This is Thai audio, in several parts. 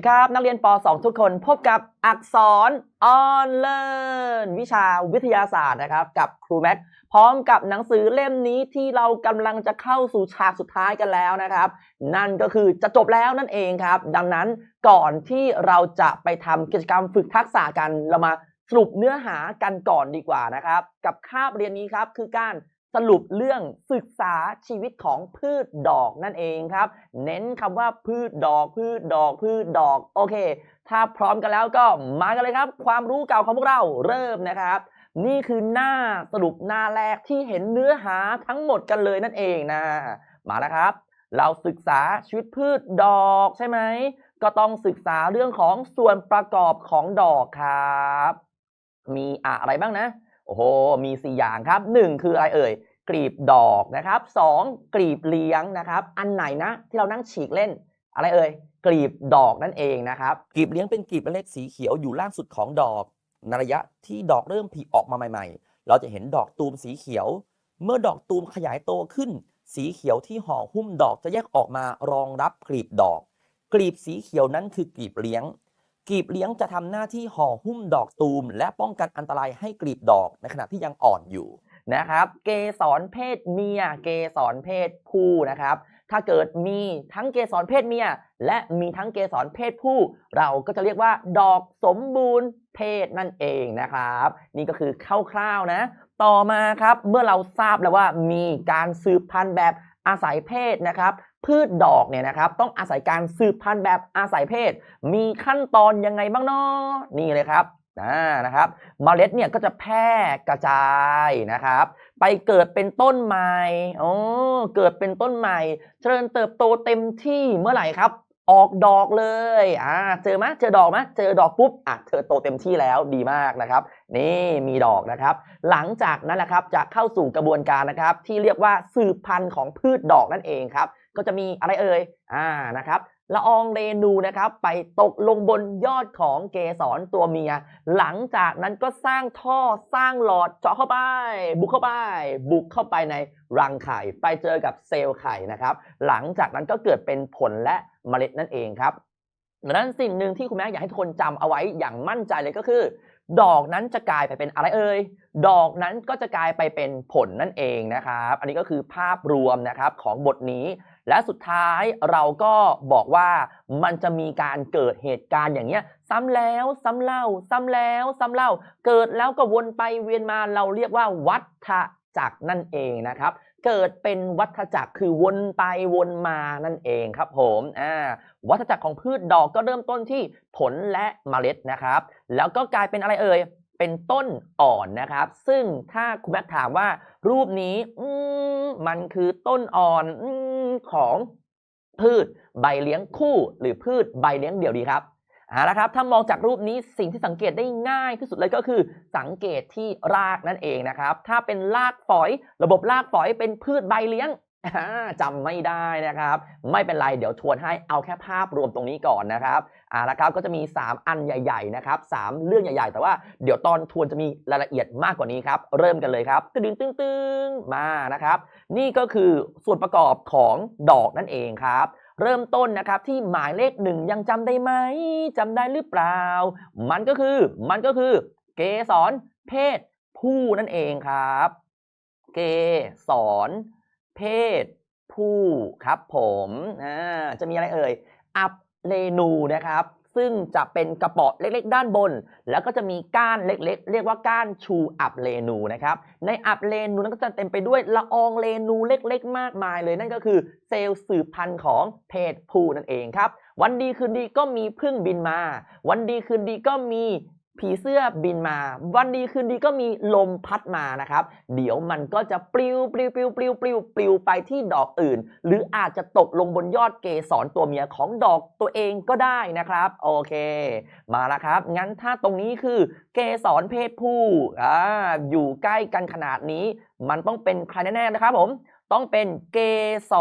ดีครับ นักเรียนป .2 ทุกคนพบกับอักษรออนเลินวิชาวิทยาศาสตร์นะครับ กับครูแม็กพร้อมกับหนังสือเล่มนี้ที่เรากำลังจะเข้าสู่ฉากสุดท้ายกันแล้วนะครับ นั่นก็คือจะจบแล้วนั่นเองครับ ดังนั้นก่อนที่เราจะไปทำกิจกรรมฝึกทักษะกันเรามาสรุปเนื้อหากันก่อนดีกว่านะครับ กับคาบเรียนนี้ครับคือการ สรุปเรื่องศึกษาชีวิตของพืชดอกนั่นเองครับ เน้นคำว่าพืชดอกพืชดอกพืชดอกโอเค ถ้าพร้อมกันแล้วก็มากันเลยครับ ความรู้เก่าของพวกเราเริ่มนะครับ นี่คือหน้าสรุปหน้าแรกที่เห็นเนื้อหาทั้งหมดกันเลยนั่นเองนะมานะครับ เราศึกษาชีวิตพืชดอกใช่ไหมก็ต้องศึกษาเรื่องของส่วนประกอบของดอกครับ มีอะไรบ้างนะโอ้โหมี 4 อย่างครับ 1 คืออะไรเอ่ย กลีบดอกนะครับ2กลีบเลี้ยงนะครับ อันไหนนะที่เรานั่งฉีกเล่น อะไรเอ่ยกลีบดอกนั่นเองนะครับกลีบเลี้ยงเป็นกลีบเล็กสีเขียวอยู่ล่างสุดของดอกในระยะที่ดอกเริ่มผลิออกมาใหม่ ๆ เราจะเห็นดอกตูมสีเขียว เมื่อดอกตูมขยายโตขึ้น สีเขียวที่ห่อหุ้มดอกจะแยกออกมารองรับกลีบดอก กลีบสีเขียวนั้นคือกลีบเลี้ยงกลีบเลี้ยงจะทำหน้าที่ห่อหุ้มดอกตูม และป้องกันอันตรายให้กลีบดอกในขณะที่ยังอ่อนอยู่ นะครับ เกสรเพศเมีย เกสรเพศผู้นะครับ ถ้าเกิดมีทั้งเกสรเพศเมีย และมีทั้งเกสรเพศผู้ เราก็จะเรียกว่า ดอกสมบูรณ์เพศนั่นเองนะครับ นี่ก็คือคร่าวๆนะ ต่อมาครับเมื่อเราทราบแล้วว่ามีการสืบพันธุ์แบบอาศัยเพศนะครับพืชดอกเนี่ยนะครับต้องอาศัยการสืบพันธุ์แบบอาศัยเพศ มีขั้นตอนยังไงบ้างเนาะนี่เลยครับ่านะครับเมล็ดเนี่ยก็จะแพร่กระจายนะครับ ไปเกิดเป็นต้นใหม่โอ้เกิดเป็นต้นใหม่ เจริญเติบโตเต็มที่เมื่อไหร่ครับ ออกดอกเลยอ่าเจอไหมเจอดอกไหมเจอดอกปุ๊บอะเธอโตเต็มที่แล้วดีมากนะครับ นี่มีดอกนะครับ หลังจากนั้นแหละครับจะเข้าสู่กระบวนการนะครับ ที่เรียกว่าสืบพันธุ์ของพืชดอกนั่นเองครับ ก็จะมีอะไรเอ่ยอ่านะครับ ละอองเรนูนะครับไปตกลงบนยอดของเกสรตัวเมีย หลังจากนั้นก็สร้างท่อสร้างหลอดเจาะเข้าไป บุกเข้าไป บุกเข้าไปในรังไข่ ไปเจอกับเซลล์ไข่นะครับ หลังจากนั้นก็เกิดเป็นผลและเมล็ดนั่นเองครับดังนั้นสิ่งหนึ่งที่คุณแม่อยากให้ทุกคนจำเอาไว้อย่างมั่นใจเลยก็คือ ดอกนั้นจะกลายไปเป็นอะไรเอ่ยดอกนั้นก็จะกลายไปเป็นผลนั่นเองนะครับ อันนี้ก็คือภาพรวมนะครับของบทนี้ และสุดท้ายเราก็บอกว่ามันจะมีการเกิดเหตุการณ์อย่างเงี้ย ซ้ำแล้วซ้ำเล่า ซ้ำแล้วซ้ำเล่า เกิดแล้วก็วนไปเวียนมาเราเรียกว่าวัฏจักรนั่นเองนะครับเกิดเป็นวัฏจักรคือวนไปวนมานั่นเองครับผมอ่าวัฏจักรของพืชดอกก็เริ่มต้นที่ผลและเมล็ดนะครับ แล้วก็กลายเป็นอะไรเอ่ย เป็นต้นอ่อนนะครับ ซึ่งถ้าคุณแม่ถามว่ารูปนี้อืมันคือต้นอ่อนอของพืชใบเลี้ยงคู่ หรือพืชใบเลี้ยงเดี่ยวดีครับเอาละครับถ้ามองจากรูปนี้สิ่งที่สังเกตได้ง่ายที่สุดเลยก็คือ สังเกตที่รากนั่นเองนะครับ ถ้าเป็นรากฝอย ระบบรากฝอยเป็นพืชใบเลี้ยง จำไม่ได้นะครับ ไม่เป็นไรเดี๋ยวทวนให้เอาแค่ภาพรวมตรงนี้ก่อนนะครับอ่าแล้วครับก็จะมี 3 อันใหญ่ ๆ นะครับ 3 เรื่องใหญ่ ๆ แต่ว่าเดี๋ยวตอนทวนจะมีรายละเอียดมากกว่านี้ครับ เริ่มกันเลยครับตึงตึงตึงมานะครับ นี่ก็คือส่วนประกอบของดอกนั่นเองครับ เริ่มต้นนะครับที่หมายเลขหนึ่งยังจำได้ไหมจำได้หรือเปล่า มันก็คือมันก็คือ เกสรเพศผู้นั่นเองครับ เกสร เพศผู้ครับผมอ่าจะมีอะไรเอ่ย อับเรนูนะครับ ซึ่งจะเป็นกระเป๋อเล็กๆ ด้านบน แล้วก็จะมีก้านเล็กๆ เรียกว่าก้านชูอับเรนูนะครับ ในอับเรนูนั้นก็จะเต็มไปด้วยละอองเรนูเล็กๆ มากมายเลย นั่นก็คือเซลล์สืบพันธุ์ของเพศผู้นั่นเองครับ วันดีคืนดีก็มีพึ่งบินมา วันดีคืนดีก็มี ผีเสื้อบินมา วันดีคืนดีก็มีลมพัดมานะครับ เดี๋ยวมันก็จะปลิวปลิวปลิวปลิวปลิวปลิวไปที่ดอกอื่น หรืออาจจะตกลงบนยอดเกสรตัวเมียของดอกตัวเองก็ได้นะครับ โอเค มาแล้วครับ งั้นถ้าตรงนี้คือเกสรเพศผู้อ่าอยู่ใกล้กันขนาดนี้ มันต้องเป็นใครแน่ๆนะครับผม ต้องเป็นเกส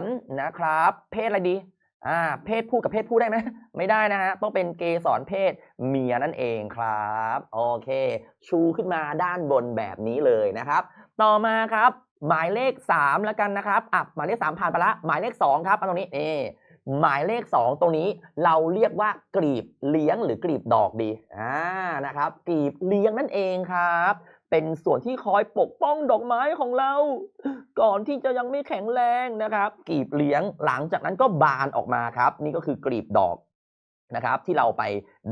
รนะครับ เพศอะไรดี อ่าเพศผู้กับเพศผู้ได้ไหมไม่ได้นะฮะต้องเป็นเกสรเพศเมียนั่นเองครับโอเค ชูขึ้นมาด้านบนแบบนี้เลยนะครับ ต่อมาครับ หมายเลข 3 แล้วกันนะครับอะหมายเลข 3 ผ่านไปละหมายเลข 2 ครับเอาตรงนี้นี่หมายเลข 2 ตรงนี้เราเรียกว่ากลีบเลี้ยงหรือกลีบดอกดีอ่านะครับกลีบเลี้ยงนั่นเองครับ เป็นส่วนที่คอยปกป้องดอกไม้ของเรา ก่อนที่จะยังไม่แข็งแรงนะครับกลีบเลี้ยงหลังจากนั้นก็บานออกมาครับ นี่ก็คือกลีบดอกนะครับ ที่เราไป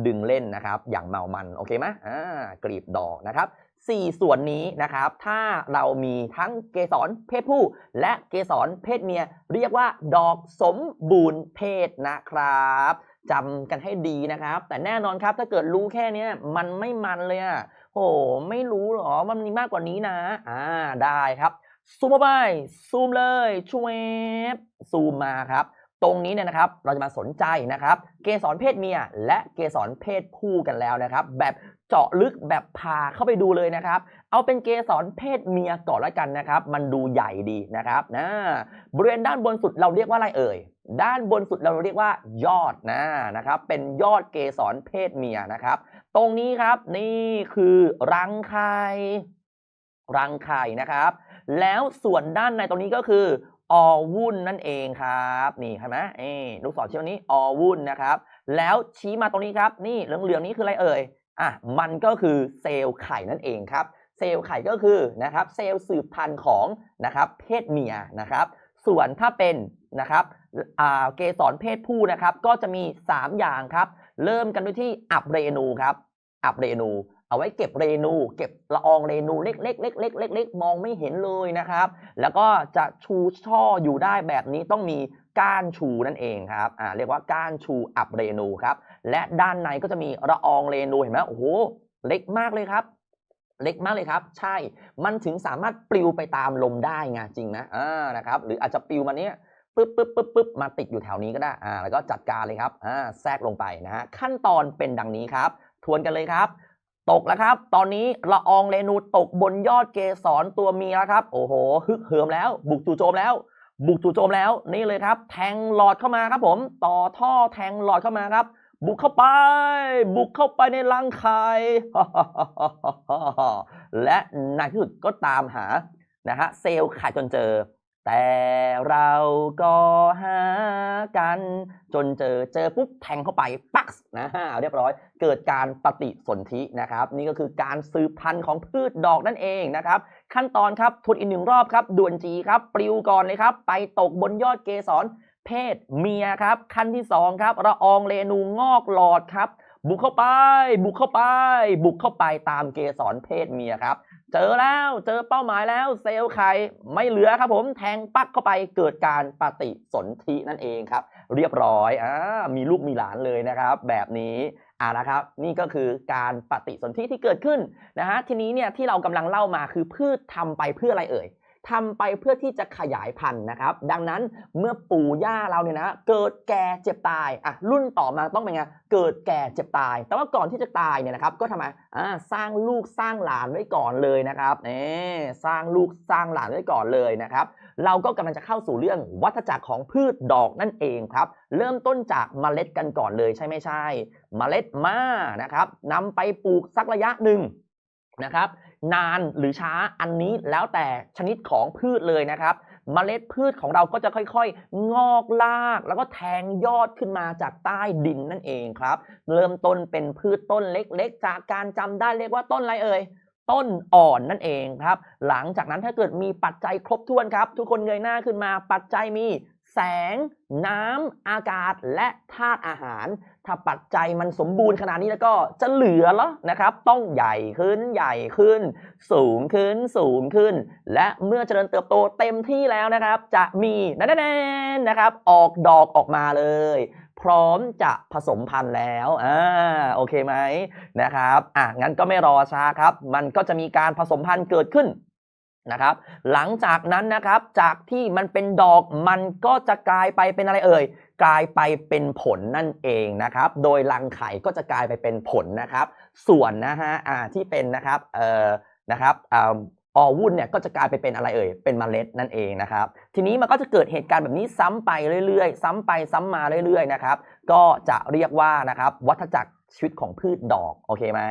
ดึงเล่นนะครับ อย่างเมามันโอเคไหมอ่ากลีบดอกนะครับสี่ส่วนนี้นะครับ ถ้าเรามีทั้งเกสรเพศผู้ และเกสรเพศเมีย เรียกว่าดอกสมบูรณ์เพศนะครับจำกันให้ดีนะครับ แต่แน่นอนครับถ้าเกิดรู้แค่นี้มันไม่มันเลยอะ โอ้ไม่รู้หรอมันมีมากกว่านี้นะ อ่าได้ครับ ซูมเข้าไป ซูมเลยชวบซูมมาครับ ตรงนี้เนี่ยนะครับ เราจะมาสนใจนะครับ เกสรเพศเมีย และเกสรเพศผู้กันแล้วนะครับ แบบเจาะลึกแบบพาเข้าไปดูเลยนะครับ เอาเป็นเกสรเพศเมียก่อนล้วกันนะครับ มันดูใหญ่ดีนะครับนะบริเวณด้านบนสุดเราเรียกว่าอะไรเอ่ยด้านบนสุดเราเรียกว่ายอดนะนะครับ เป็นยอดเกสรเพศเมียนะครับ ตรงนี้ครับนี่คือรังไข่รังไข่นะครับ แล้วส่วนด้านในตรงนี้ก็คืออวุ่นนั่นเองครับนี่เห็นไหมเอ้ลูกศรชี้ตรงนี้อวุ่นนะครับ แล้วชี้มาตรงนี้ครับ นี่เหลืองๆนี้คืออะไรเอ่ยอะมันก็คือเซลล์ไข่นั่นเองครับ เซลล์ไข่ก็คือนะครับเซลล์สืบพันธุ์ของนะครับเพศเมียนะครับ ส่วนถ้าเป็นนะครับอ่าเกสรเพศผู้นะครับ ก็จะมี 3 อย่างครับ เริ่มกันด้วยที่อับเรนูครับ อับเรนู เอาไว้เก็บเรนู เก็บละอองเรนูเล็กๆเล็กๆเล็กๆมองไม่เห็นเลยนะครับ แล้วก็จะชูช่ออยู่ได้แบบนี้ต้องมีก้านชูนั่นเองครับอ่าเรียกว่าก้านชูอับเรนูครับและด้านในก็จะมีละอองเรนูเห็นไหมโอ้โหเล็กมากเลยครับเล็กมากเลยครับ ใช่ มันถึงสามารถปลิวไปตามลมได้ไงจริงนะอ่านะครับ หรืออาจจะปลิวมาเนี้ยปึ๊บปึ๊บปึ๊บปึ๊บมาติดอยู่แถวนี้ก็ได้อ่าแล้วก็จัดการเลยครับอ่าแทรกลงไปนะฮะขั้นตอนเป็นดังนี้ครับ ทวนกันเลยครับ ตกแล้วครับ ตอนนี้ละอองเรนูตกบนยอดเกสรตัวเมียแล้วครับ โอ้โหฮึกเหิมแล้ว บุกจู่โจมแล้ว บุกจู่โจมแล้วนี่เลยครับ แทงหลอดเข้ามาครับผม ต่อท่อแทงหลอดเข้ามาครับ บุกเข้าไป บุกเข้าไปในรังไข่และในที่สุดก็ตามหานะฮะเซลล์ไข่จนเจอ แต่เราก็หากัน จนเจอเจอปุ๊บแทงเข้าไปปักนะฮะเรียบร้อย เกิดการปฏิสนธินะครับ นี่ก็คือการสืบพันธุ์ของพืชดอกนั่นเองนะครับ ขั้นตอนครับทวนอีกหนึ่งรอบครับด่วนจีครับปลิวก่อนเลยครับ ไปตกบนยอดเกสรเพศเมียครับ ขั้นที่สองครับละอองเรนูงอกหลอดครับ บุกเข้าไป บุกเข้าไป บุกเข้าไปตามเกสรเพศเมียครับ เจอแล้วเจอเป้าหมายแล้วเซลล์ไข่ไม่เหลือครับผมแทงปักเข้าไปเกิดการปฏิสนธินั่นเองครับ เรียบร้อยอ่ามีลูกมีหลานเลยนะครับ แบบนี้อ่านะครับ นี่ก็คือการปฏิสนธิที่เกิดขึ้นนะฮะทีนี้เนี่ยที่เรากำลังเล่ามาคือพืชทำไปเพื่ออะไรเอ่ย ทำไปเพื่อที่จะขยายพันธุ์นะครับ ดังนั้นเมื่อปู่ย่าเราเนี่ยนะ เกิดแก่เจ็บตายอะรุ่นต่อมาต้องเป็นไงเกิดแก่เจ็บตาย แต่ว่าก่อนที่จะตายเนี่ยนะครับ ก็ทำไมอ่าสร้างลูกสร้างหลานไว้ก่อนเลยนะครับเน่สร้างลูกสร้างหลานไว้ก่อนเลยนะครับ เราก็กำลังจะเข้าสู่เรื่องวัฏจักรของพืชดอกนั่นเองครับ เริ่มต้นจากเมล็ดกันก่อนเลยใช่ไม่ใช่ เมล็ดมานะครับนำไปปลูกสักระยะหนึ่ง นะครับ นานหรือช้าอันนี้แล้วแต่ชนิดของพืชเลยนะครับเมล็ดพืชของเราก็จะค่อยๆ งอกลาก แล้วก็แทงยอดขึ้นมาจากใต้ดินนั่นเองครับ เริ่มต้นเป็นพืชต้นเล็กๆ จากการจำได้เรียกว่าต้นอะไรเอ่ยต้นอ่อนนั่นเองครับ หลังจากนั้นถ้าเกิดมีปัจจัยครบถ้วนครับ ทุกคนเงยหน้าขึ้นมาปัจจัยมี แสง น้ำอากาศและธาตุอาหาร ถ้าปัจจัยมันสมบูรณ์ขนาดนี้แล้วก็จะเหลือเหรอนะครับ ต้องใหญ่ขึ้นใหญ่ขึ้น สูงขึ้นสูงขึ้น และเมื่อเจริญเติบโตเต็มที่แล้วนะครับ จะมีนั่นๆนะครับ ออกดอกออกมาเลย พร้อมจะผสมพันธุ์แล้วอ่าโอเคไหมนะครับอะงั้นก็ไม่รอช้าครับ มันก็จะมีการผสมพันธุ์เกิดขึ้น นะครับ หลังจากนั้นนะครับจากที่มันเป็นดอกมันก็จะกลายไปเป็นอะไรเอ่ยกลายไปเป็นผลนั่นเองนะครับ โดยรังไข่ก็จะกลายไปเป็นผลนะครับ ส่วนนะฮะอ่าที่เป็นนะครับเอ่อนะครับอ่าออวุ่นเนี่ยก็จะกลายไปเป็นอะไรเอ่ย เป็นเมล็ดนั่นเองนะครับ ทีนี้มันก็จะเกิดเหตุการณ์แบบนี้ซ้ำไปเรื่อยๆ ซ้ำไปซ้ำมาเรื่อยๆนะครับ ก็จะเรียกว่านะครับวัฏจักร ชีวิตของพืชดอกโอเคไหม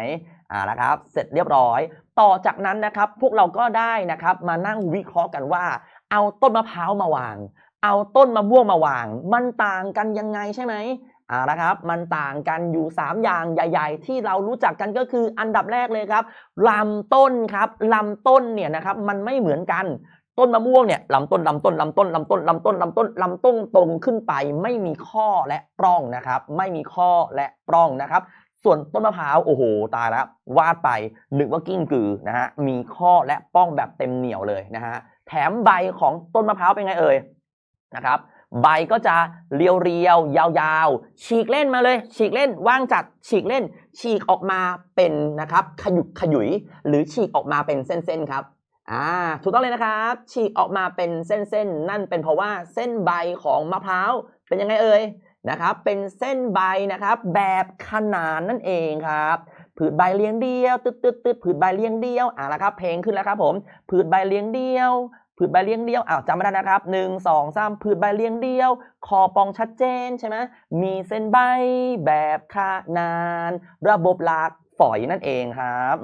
อ่านะครับ เสร็จเรียบร้อย ต่อจากนั้นนะครับพวกเราก็ได้นะครับมานั่งวิเคราะห์กันว่า เอาต้นมะพร้าวมาวาง เอาต้นมะม่วงมาวาง มันต่างกันยังไงใช่ไหมอ่านะครับมันต่างกันอยู่ 3 อย่างใหญ่ ๆ ที่เรารู้จักกันก็คืออันดับแรกเลยครับลำต้นครับลำต้นเนี่ยนะครับมันไม่เหมือนกัน ต้นมะม่วงเนี่ยลำต้นลำต้นลำต้นลำต้นลำต้นลำต้นลำต้นตรงขึ้นไป ไม่มีข้อและปล้องนะครับ ไม่มีข้อและปล้องนะครับ ส่วนต้นมะพร้าวโอ้โหตายแล้ววาดไปนึกว่ากิ้งกือนะฮะมีข้อและป้องแบบเต็มเหนียวเลยนะฮะแถมใบของต้นมะพร้าวเป็นไงเอ่ยนะครับใบก็จะเรียวเรียวๆยาวๆ ฉีกเล่นมาเลย ฉีกเล่นว่างจัดฉีกเล่น ฉีกออกมาเป็นนะครับขยุกขยุยหรือฉีกออกมาเป็นเส้นๆครับ อ่าถูกต้องเลยนะครับ ฉีกออกมาเป็นเส้นๆนั่นเป็นเพราะว่าเส้นใบของมะพร้าวเป็นยังไงเอ่ยนะครับ เป็นเส้นใบนะครับแบบขนานนั่นเองครับผืดใบเลี้ยงเดียวตึ๊ดตึ๊ดตึ๊ดผืดใบเลี้ยงเดียวอะแล้วครับ เพลงขึ้นแล้วครับผมผืดใบเลี้ยงเดียวผืดใบเลี้ยงเดียวอ้าวจำไม่ได้นะครับหนึ่งสองสามผืดใบเลี้ยงเดียว คอปองชัดเจนใช่ไหมมีเส้นใบแบบขนาน ระบบหลาก ฝอยนั่นเองครับ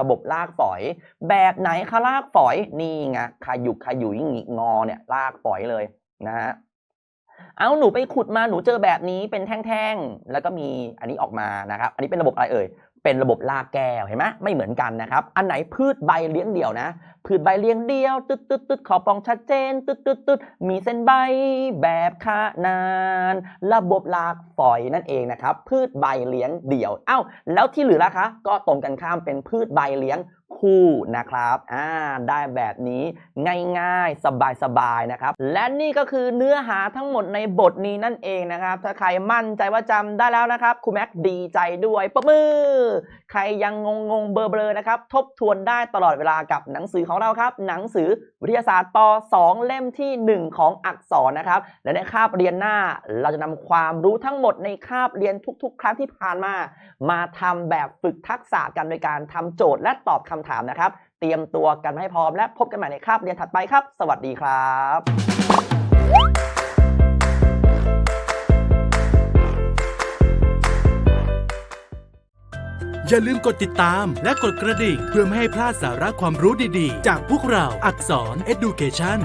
ระบบลากฝอย แบบไหนคะลากฝอยนี่ไงขยุกขยุยหงิกงอเนี่ยลากฝอยเลยนะฮะเอาหนูไปขุดมาหนูเจอแบบนี้เป็นแท่งๆ แล้วก็มีอันนี้ออกมานะครับ อันนี้เป็นระบบอะไรเอ่ย เป็นระบบลากแก้วเห็นไหมไม่เหมือนกันนะครับ อันไหนพืชใบเลี้ยงเดี่ยวนะ พืชใบเลี้ยงเดี่ยวตึ๊ดตึ๊ดตึ๊ดขอบปองชัดเจนตึ๊ดตึ๊ดตึ๊ดมีเส้นใบแบบขนาน ระบบลากฝอยนั่นเองนะครับ พืชใบเลี้ยงเดี่ยว เอ้า แล้วที่เหลือล่ะคะ ก็ตรงกันข้ามเป็นพืชใบเลี้ยง คู่นะครับอ่าได้แบบนี้ง่ายๆ สบายๆนะครับ และนี่ก็คือเนื้อหาทั้งหมดในบทนี้นั่นเองนะครับ ถ้าใครมั่นใจว่าจำได้แล้วนะครับครูแม็กดีใจด้วยปรบมือ ใครยังงงๆเบลอๆนะครับ ทบทวนได้ตลอดเวลากับหนังสือของเราครับ หนังสือวิทยาศาสตร์ป .2 เล่มที่ 1 ของอักษรนะครับ และในคาบเรียนหน้าเราจะนำความรู้ทั้งหมดในคาบเรียนทุก ๆ ครั้งที่ผ่านมา มาทำแบบฝึกทักษะกันโดยการทำโจทย์และตอบคำถามนะครับ เตรียมตัวกันให้พร้อมและพบกันใหม่ในคาบเรียนถัดไปครับ สวัสดีครับอย่าลืมกดติดตามและกดกระดิ่ง เพื่อไม่ให้พลาดสาระความรู้ดีๆ จากพวกเราอักษร Education